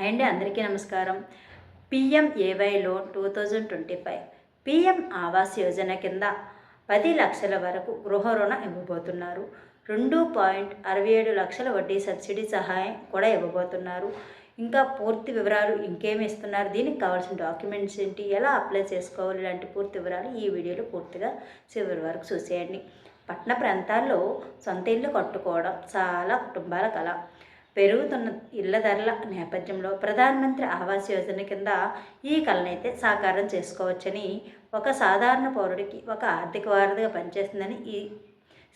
అయండి అందరికీ నమస్కారం. పిఎంఏవైలో two thousand twenty five. PM Awas Yojana కింద పది లక్షల వరకు గృహ రుణం ఇవ్వబోతున్నారు. రెండు పాయింట్ అరవై ఏడు లక్షల వడ్డీ సబ్సిడీ సహాయం కూడా ఇవ్వబోతున్నారు. ఇంకా పూర్తి వివరాలు ఇంకేమి ఇస్తున్నారు? దీనికి కావాల్సిన డాక్యుమెంట్స్ ఏంటి? ఎలా అప్లై చేసుకోవాలి? ఇలాంటి పూర్తి వివరాలు ఈ వీడియోలో పూర్తిగా చివరి వరకు చూసేయండి. పట్టణ ప్రాంతాల్లో సొంత ఇల్లు కట్టుకోవడం చాలా కుటుంబాల కళ పెరుగుతున్న ఇళ్ళ ధరల నేపథ్యంలో ప్రధానమంత్రి ఆవాస్ యోజన కింద ఈ కళనైతే సాకారం చేసుకోవచ్చని ఒక సాధారణ పౌరుడికి ఒక ఆర్థిక వారధిగా పనిచేస్తుందని ఈ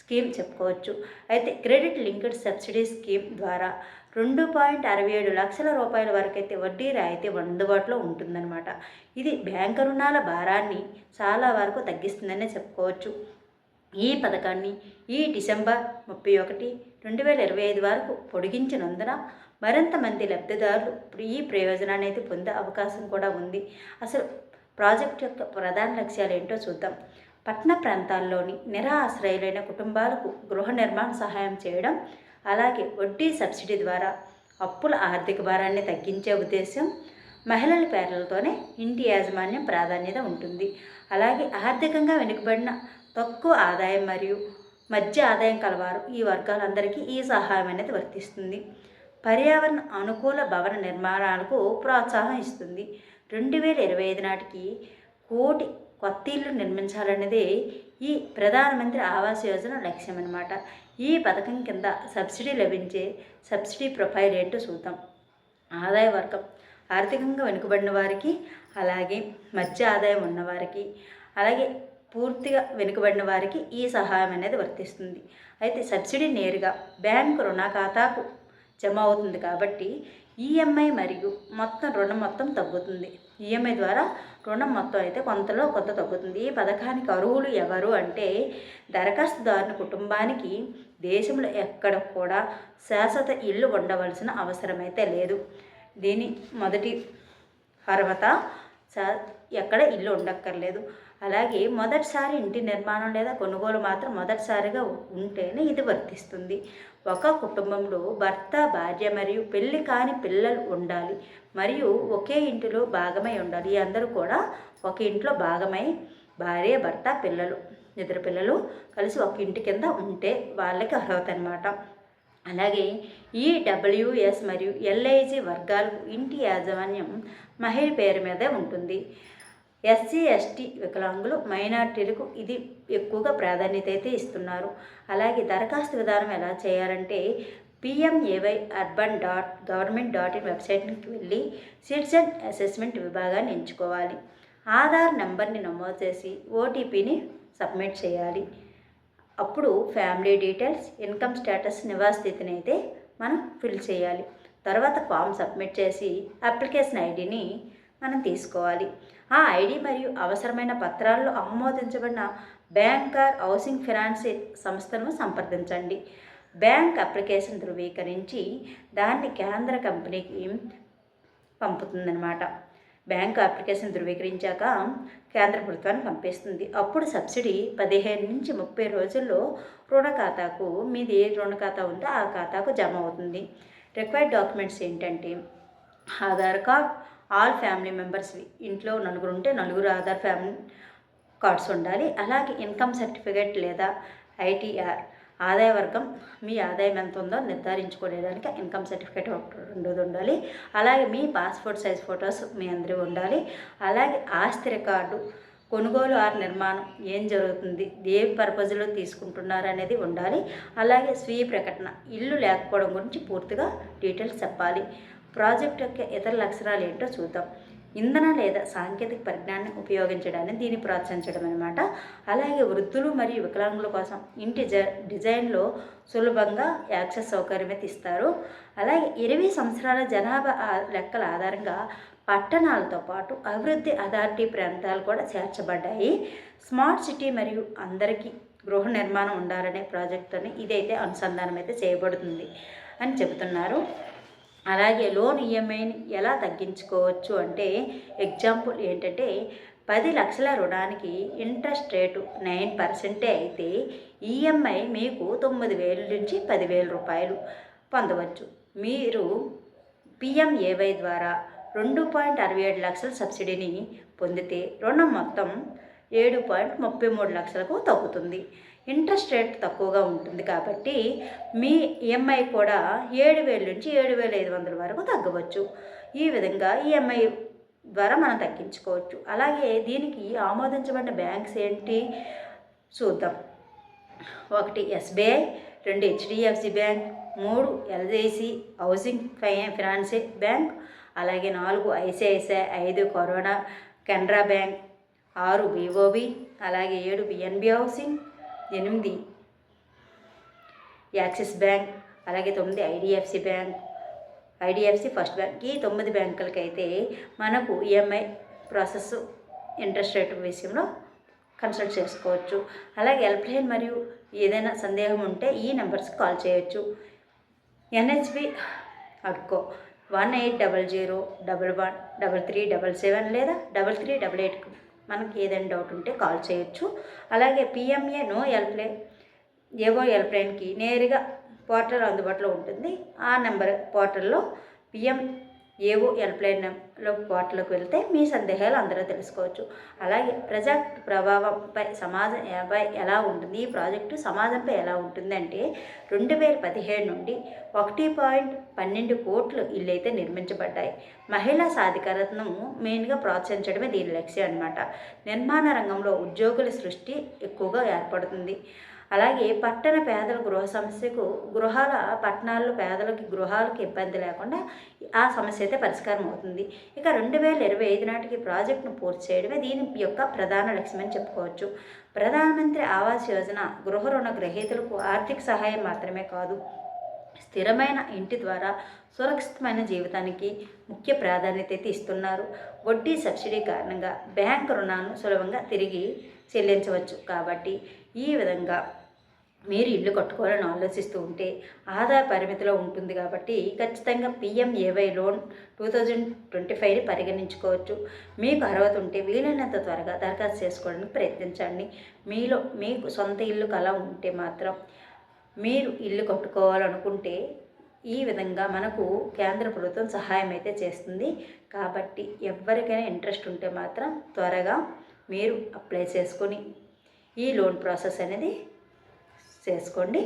స్కీమ్ చెప్పుకోవచ్చు. అయితే క్రెడిట్ లింక్డ్ సబ్సిడీ స్కీమ్ ద్వారా రెండు పాయింట్ అరవై ఏడు లక్షల రూపాయల వరకు అయితే వడ్డీ రాయితీ అందుబాటులో ఉంటుందన్నమాట. ఇది బ్యాంకు రుణాల భారాన్ని చాలా వరకు తగ్గిస్తుందనే చెప్పుకోవచ్చు. ఈ పథకాన్ని ఈ డిసెంబర్ ముప్పై ఒకటి రెండు వేల ఇరవై ఐదు వరకు పొడిగించినందున మరింత మంది లబ్ధిదారులు ఇప్పుడు ఈ ప్రయోజనాన్ని అయితే పొందే అవకాశం కూడా ఉంది. అసలు ప్రాజెక్ట్ యొక్క ప్రధాన లక్ష్యాలు ఏంటో చూద్దాం. పట్టణ ప్రాంతాల్లోని నిరాశ్రయులైన కుటుంబాలకు గృహ నిర్మాణ సహాయం చేయడం అలాగే వడ్డీ సబ్సిడీ ద్వారా అప్పుల ఆర్థిక భారాన్ని తగ్గించే ఉద్దేశం మహిళల పేర్లతోనే ఇంటి యాజమాన్యం ప్రాధాన్యత ఉంటుంది. అలాగే ఆర్థికంగా వెనుకబడిన తక్కువ ఆదాయం మరియు మధ్య ఆదాయం కలవారు. ఈ వర్గాలందరికీ ఈ సహాయం అనేది వర్తిస్తుంది. పర్యావరణ అనుకూల భవన నిర్మాణాలకు ప్రోత్సాహం ఇస్తుంది. రెండు వేల ఇరవై ఐదు నాటికి కోటి కొత్త ఇల్లు నిర్మించాలనేది ఈ ప్రధానమంత్రి ఆవాస్ యోజన లక్ష్యం అన్నమాట ఈ పథకం కింద సబ్సిడీ లభించే సబ్సిడీ ప్రొఫైల్ ఏంటో చూద్దాం. ఆదాయ వర్గం ఆర్థికంగా వెనుకబడిన వారికి అలాగే మధ్య ఆదాయం ఉన్నవారికి అలాగే పూర్తిగా వెనుకబడిన వారికి ఈ సహాయం అనేది వర్తిస్తుంది. అయితే సబ్సిడీ నేరుగా బ్యాంకు రుణ ఖాతాకు జమ అవుతుంది కాబట్టి ఈఎంఐ మరియు మొత్తం రుణం మొత్తం తగ్గుతుంది. ఈఎంఐ ద్వారా రుణం మొత్తం అయితే కొంతలో కొంత తగ్గుతుంది. ఈ పథకానికి అర్హులు ఎవరు అంటే దరఖాస్తుదారుని కుటుంబానికి దేశంలో ఎక్కడ కూడా శాశ్వత ఇల్లు ఉండవలసిన అవసరం అయితే లేదు. దీని మొదటి అర్హత ఎక్కడ ఇల్లు ఉండక్కర్లేదు. అలాగే మొదటిసారి ఇంటి నిర్మాణం లేదా కొనుగోలు మాత్రం మొదటిసారిగా ఉంటేనే ఇది వర్తిస్తుంది. ఒక కుటుంబంలో భర్త భార్య మరియు పెళ్ళి కాని పిల్లలు ఉండాలి మరియు ఒకే ఇంటిలో భాగమై ఉండాలి. అందరూ కూడా ఒక ఇంట్లో భాగమై భార్య భర్త పిల్లలు ఇద్దరు పిల్లలు కలిసి ఒక ఇంటి కింద ఉంటే వాళ్ళకి అర్హత అనమాట అలాగే ఈ డబ్ల్యూఎస్ మరియు ఎల్ఐజి వర్గాలకు ఇంటి యాజమాన్యం మహిళ పేరు మీదే ఉంటుంది. ఎస్సీ ఎస్టీ వికలాంగులు మైనార్టీలకు ఇది ఎక్కువగా ప్రాధాన్యత అయితే ఇస్తున్నారు. అలాగే దరఖాస్తు విధానం ఎలా చేయాలంటే PMAY urban dot government dot in వెబ్సైట్కి వెళ్ళి సిటిజన్ అసెస్మెంట్ విభాగాన్ని ఎంచుకోవాలి. ఆధార్ నెంబర్ని నమోదు చేసి ఓటీపీని సబ్మిట్ చేయాలి. అప్పుడు ఫ్యామిలీ డీటెయిల్స్ ఇన్కమ్ స్టేటస్ నివాస స్థితిని అయితే మనం ఫిల్ చేయాలి. తర్వాత ఫామ్ సబ్మిట్ చేసి అప్లికేషన్ ఐడిని మనం తీసుకోవాలి. ఆ ఐడి మరియు అవసరమైన పత్రాల్లో ఆమోదించబడిన బ్యాంకర్ హౌసింగ్ ఫినాన్స్ సంస్థను సంప్రదించండి. బ్యాంక్ అప్లికేషన్ ధృవీకరించి దాన్ని కేంద్ర కంపెనీకి పంపుతుందన్నమాట. బ్యాంక్ అప్లికేషన్ ధృవీకరించాక కేంద్ర ప్రభుత్వాన్ని పంపిస్తుంది. అప్పుడు సబ్సిడీ పదిహేను నుంచి ముప్పై రోజుల్లో రుణ ఖాతాకు మీది ఏ రుణ ఖాతా ఉందో ఆ ఖాతాకు జమ అవుతుంది. రిక్వైర్డ్ డాక్యుమెంట్స్ ఏంటంటే ఆధార్ కార్డ్ ఆల్ ఫ్యామిలీ మెంబర్స్వి ఇంట్లో నలుగురు ఉంటే నలుగురు ఆధార్ ఫ్యామిలీ కార్డ్స్ ఉండాలి. అలాగే ఇన్కమ్ సర్టిఫికేట్ లేదా ఐటీఆర్ ఆదాయ వర్గం మీ ఆదాయం ఎంత ఉందో నిర్ధారించుకోవడానికి ఇన్కమ్ సర్టిఫికేట్ ఉండదు ఉండాలి. అలాగే మీ పాస్పోర్ట్ సైజ్ ఫొటోస్ మీ అందరి ఉండాలి. అలాగే ఆస్తి రికార్డు కొనుగోలు ఆర్ నిర్మాణం ఏం జరుగుతుంది ఏ పర్పజ్లో తీసుకుంటున్నారు అనేది ఉండాలి. అలాగే స్వీయ ప్రకటన ఇల్లు లేకపోవడం గురించి పూర్తిగా డీటెయిల్స్ చెప్పాలి. ప్రాజెక్ట్ యొక్క ఇతర లక్షణాలు ఏంటో చూద్దాం. ఇంధన లేదా సాంకేతిక పరిజ్ఞానాన్ని ఉపయోగించడాన్ని దీన్ని ప్రోత్సహించడం అనమాట అలాగే వృద్ధులు మరియు వికలాంగుల కోసం ఇంటి జ డిజైన్లో సులభంగా యాక్సెస్ సౌకర్యం ఇస్తారు అలాగే ఇరవై సంవత్సరాల జనాభా లెక్కల ఆధారంగా పట్టణాలతో పాటు అభివృద్ధి అథారిటీ ప్రాంతాలు కూడా చేర్చబడ్డాయి. స్మార్ట్ సిటీ మరియు అందరికీ గృహ నిర్మాణం ఉండాలనే ప్రాజెక్టుని ఇదైతే అనుసంధానం అయితే చేయబడుతుంది అని చెబుతున్నారు. అలాగే లోన్ ఈఎంఐని ఎలా తగ్గించుకోవచ్చు అంటే ఎగ్జాంపుల్ ఏంటంటే పది లక్షల రుణానికి ఇంట్రెస్ట్ రేటు నైన్ పర్సెంటే అయితే ఈఎంఐ మీకు తొమ్మిది వేల నుంచి పదివేల రూపాయలు పొందవచ్చు. మీరు పిఎంఏవై ద్వారా రెండు పాయింట్ అరవై ఏడు లక్షల సబ్సిడీని పొందితే రుణం మొత్తం ఏడు పాయింట్ ముప్పై మూడు లక్షలకు తగ్గుతుంది. ఇంట్రెస్ట్ రేట్ తక్కువగా ఉంటుంది కాబట్టి మీ ఈఎంఐ కూడా ఏడు వేల నుంచి ఏడు వేల ఐదు వందల వరకు తగ్గవచ్చు. ఈ విధంగా ఈఎంఐ ద్వారా మనం తగ్గించుకోవచ్చు. అలాగే దీనికి ఆమోదించబడిన బ్యాంక్స్ ఏంటి? చూద్దాం. ఒకటి ఎస్బీఐ రెండు హెచ్డిఎఫ్సి బ్యాంక్ మూడు ఎల్ఐసి హౌసింగ్ ఫై ఫినాన్స్ బ్యాంక్ అలాగే నాలుగు ఐసిఐసిఐ ఐదు కరోనా కెనరా బ్యాంక్ ఆరు బీఓబి అలాగే ఏడు బిఎన్బి హౌసింగ్ ఎనిమిది. యాక్సిస్ బ్యాంక్ అలాగే తొమ్మిది IDFC bank. IDFC first bank. ఈ తొమ్మిది బ్యాంకులకైతే మనకు ఈఎంఐ ప్రాసెస్ ఇంట్రెస్ట్ రేట్ విషయంలో కన్సల్ట్ చేసుకోవచ్చు. అలాగే హెల్ప్లైన్ మరియు ఏదైనా సందేహం ఉంటే ఈ నెంబర్స్కి కాల్ చేయొచ్చు. NHB అడ్కో one eight double zero double one double three double seven లేదా డబల్ త్రీ డబల్ ఎయిట్ మనకి ఏదైనా డౌట్ ఉంటే కాల్ చేయొచ్చు. అలాగే పిఎంఏను హెల్ప్లైన్ ఏవో హెల్ప్లైన్కి నేరుగా పోర్టల్ అందుబాటులో ఉంటుంది. ఆ నెంబర్ పోర్టల్లో పిఎం ఏవో హెల్ప్లైన్లో పోర్టల్కి వెళ్తే మీ సందేహాలు అందరూ తెలుసుకోవచ్చు. అలాగే ప్రాజెక్ట్ ప్రభావంపై సమాజంపై ఎలా ఉంటుంది? ఈ ప్రాజెక్టు సమాజంపై ఎలా ఉంటుందంటే రెండు వేల పదిహేడు నుండి ఒకటి పాయింట్ పన్నెండు కోట్లు ఇల్లు అయితే నిర్మించబడ్డాయి. మహిళా సాధికారతను మెయిన్గా ప్రోత్సహించడమే దీని లక్ష్యం అనమాట నిర్మాణ రంగంలో ఉద్యోగుల సృష్టి ఎక్కువగా ఏర్పడుతుంది. అలాగే పట్టణ పేదల గృహ సమస్యకు గృహాల పట్టణాల్లో పేదలకి గృహాలకు ఇబ్బంది లేకుండా ఆ సమస్య అయితే పరిష్కారం అవుతుంది. ఇక రెండు వేల ఇరవై ఐదు నాటికి ప్రాజెక్టును పూర్తి చేయడమే దీని యొక్క ప్రధాన లక్ష్యమని చెప్పుకోవచ్చు. ప్రధానమంత్రి ఆవాస్ యోజన గృహ రుణ గ్రహీతలకు ఆర్థిక సహాయం మాత్రమే కాదు స్థిరమైన ఇంటి ద్వారా సురక్షితమైన జీవితానికి ముఖ్య ప్రాధాన్యత అయితే ఇస్తున్నారు. వడ్డీ సబ్సిడీ కారణంగా బ్యాంక్ రుణాలను సులభంగా తిరిగి చెల్లించవచ్చు. కాబట్టి ఈ విధంగా మీరు ఇల్లు కట్టుకోవాలని ఆలోచిస్తూ ఉంటే ఆదాయ పరిమితిలో ఉంటుంది కాబట్టి ఖచ్చితంగా PMAY loan two thousand twenty ఫైవ్ని పరిగణించుకోవచ్చు. మీకు అర్హత ఉంటే వీలైనంత త్వరగా దరఖాస్తు చేసుకోవడానికి ప్రయత్నించండి. మీలో మీకు సొంత ఇల్లు కల ఉంటే మాత్రం మీరు ఇల్లు కట్టుకోవాలనుకుంటే ఈ విధంగా మనకు కేంద్ర ప్రభుత్వం సహాయం అయితే చేస్తుంది. కాబట్టి ఎవరికైనా ఇంట్రెస్ట్ ఉంటే మాత్రం త్వరగా మీరు అప్లై చేసుకొని ఈ లోన్ ప్రాసెస్ అనేది చేసుకోండి.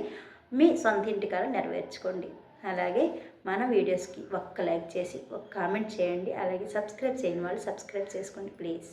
మీ సొంత ఇంటికాడ నెరవేర్చుకోండి. అలాగే మన వీడియోస్కి ఒక్క లైక్ చేసి ఒక కామెంట్ చేయండి. అలాగే సబ్స్క్రైబ్ చేయని వాళ్ళు సబ్స్క్రైబ్ చేసుకోండి ప్లీజ్.